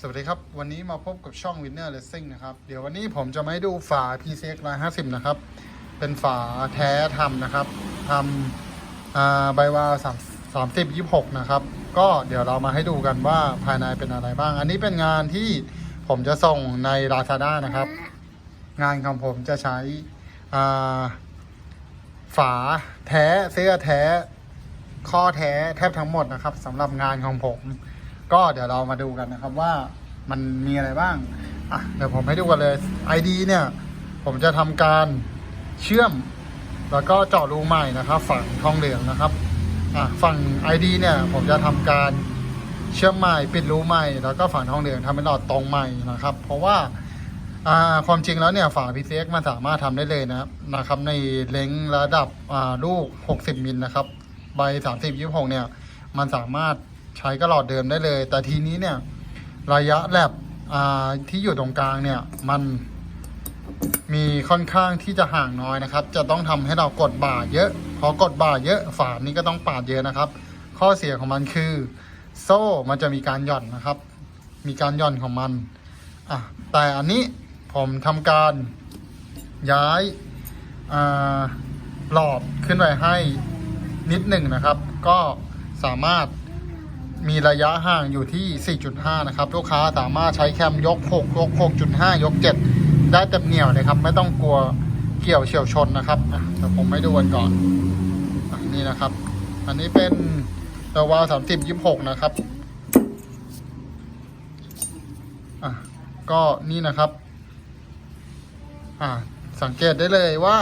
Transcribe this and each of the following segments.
สวัสดีครับ วันนี้มาพบกับช่อง Winner Racing นะครับ เดี๋ยววันนี้ผมจะมาให้ดูฝา PCX 150 นะครับ เป็นฝาแท้ทำนะครับทำอ่าใบวา3 30 26 นะครับ ก็เดี๋ยวเรามาให้ดูกันว่าภายในเป็นอะไรบ้าง อันนี้เป็นงานที่ผมจะส่งใน Lazada นะครับ งานของผมจะใช้ฝาแท้เสื้อแท้ ข้อแท้แทบทั้งหมดนะครับสำหรับงานของผม ก็เดี๋ยวเรามาดูกันนะครับว่ามันมีอะไรบ้างอะเดี๋ยวผมให้ดูกันเลย ID เนี่ย ผมจะทำการเชื่อม แล้วก็เจาะรูใหม่นะครับ ฝั่งทองเหลืองนะครับอะฝั่ง ID เนี่ย ผมจะทำการเชื่อมใหม่ปิดรูใหม่ แล้วก็ฝั่งทองเหลืองทำเป็นหลอดตรงใหม่นะครับ เพราะว่าอ่าความจริงแล้วเนี่ยฝา PCX มันสามารถทำได้เลยนะครับนะครับในเลงระดับอ่าลูก 60 มิลนะครับ ใบ 30 26 เนี่ย มันสามารถ ใช้กระหลอดเดิมได้เลย แต่ทีนี้เนี่ยระยะแลบที่อยู่ตรงกลางเนี่ยมันมีค่อนข้างที่จะห่างน้อยนะครับ จะต้องทำให้เรากดบ่าเยอะ พอกดบ่าเยอะฝานี้ก็ต้องปาดเยอะนะครับ ข้อเสียของมันคือ โซ่มันจะมีการหย่อนนะครับ มีการหย่อนของมันอะแต่อันนี้ผมทำการย้ายหลอดขึ้นไปให้นิดหนึ่งนะครับ ก็สามารถ มีระยะห่างอยู่ที่ 4.5 นะครับ ลูกค้าสามารถใช้แคมยก 6 ยก 6.5 ยก 7 ได้เต็มเหนียวเลยครับ ไม่ต้องกลัวเกี่ยวเฉียวชนนะครับอะเดี๋ยวผมให้ดูกันก่อนอะนี่นะครับ อันนี้เป็นตัววาล์30 26นะครับอะก็นี่นะครับอะสังเกตได้เลยว่า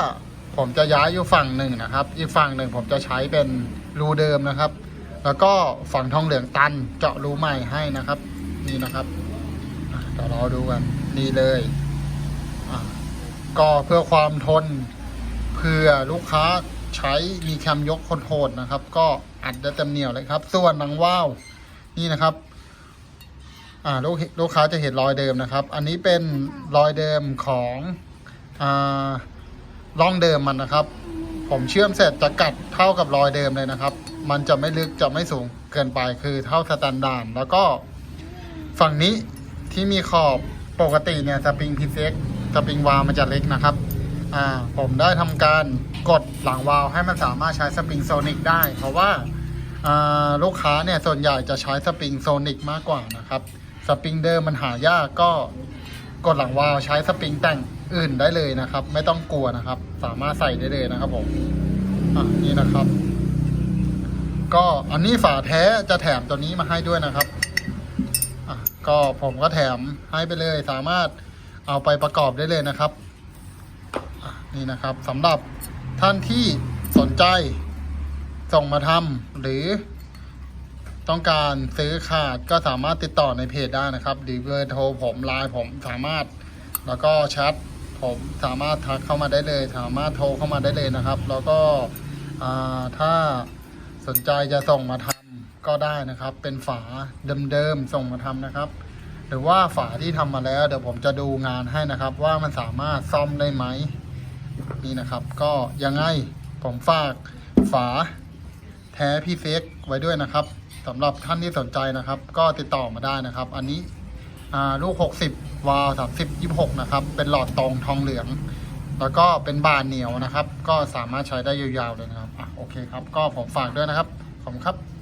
ผมจะย้ายอยู่ฝั่งหนึ่งนะครับ อีกฝั่งหนึ่งผมจะใช้เป็นรูเดิมนะครับ แล้วก็ฝั่งทองเหลืองตันเจาะรูใหม่ให้นะครับ นี่นะครับอะเดี๋ยวเราดูกันนี่เลยก็เพื่อความทนเพื่อลูกค้าใช้มีแคมยกโหดนะครับ ก็อัดได้เต็มเหนียวเลยครับ ส่วนหนังว่าวนี่นะครับอ่าลูกลูกค้าจะเห็นรอยเดิมนะครับ อันนี้เป็นรอยเดิมของอ่าร่องเดิมมันนะครับ ผมเชื่อมเสร็จจะกัดเท่ากับรอยเดิมเลยนะครับ มันจะไม่ลึกจะไม่สูงเกินไปคือเท่าสแตนดาร์ดแล้วก็ฝั่งนี้ที่มีขอบปกติเนี่ยสปริงพีเซ็กสปริงวาล์วมันจะเล็กนะครับอ่าผมได้ทำการกดหลังวาล์วให้มันสามารถใช้สปริงโซนิกได้ เพราะว่าอ่าลูกค้าเนี่ยส่วนใหญ่จะใช้สปริงโซนิกมากกว่านะครับสปริงเดิมมันหายากก็กดหลังวาล์วใช้สปริงแต่งอื่นได้เลยนะครับ ไม่ต้องกลัวนะครับ สามารถใส่ได้เลยนะครับผมอะนี่นะครับ ก็อันนี้ฝาแท้จะแถมตัวนี้มาให้ด้วยนะครับก็ผมก็แถมให้ไปเลยสามารถเอาไปประกอบได้เลยนะครับนี่นะครับสำหรับท่านที่สนใจส่งมาทำหรือต้องการซื้อขาดก็สามารถติดต่อในเพจได้นะครับหรือเบอร์โทรผมไลน์ผมสามารถแล้วก็แชทผมสามารถทักเข้ามาได้เลย สามารถโทรเข้ามาได้เลยนะครับ แล้วก็ถ้า สนใจจะส่งมาทำก็ได้นะครับ เป็นฝาเดิมๆส่งมาทำนะครับ หรือว่าฝาที่ทำมาแล้ว เดี๋ยวผมจะดูงานให้นะครับ ว่ามันสามารถซ่อมได้ไหมนี่นะครับ ก็ยังไงผมฝากฝาแท้พี่เฟกไว้ด้วยนะครับสำหรับท่านที่สนใจนะครับ ก็ติดต่อมาได้นะครับ อันนี้ลูก 60 วาล์ว30 26 นะครับ เป็นหลอดตรงทองเหลือง แล้วก็เป็นบานเหนียวนะครับ ก็สามารถใช้ได้ยาวๆเลยนะครับอะ เคครับ ก็ผมฝากด้วยนะครับ ขอบคุณครับ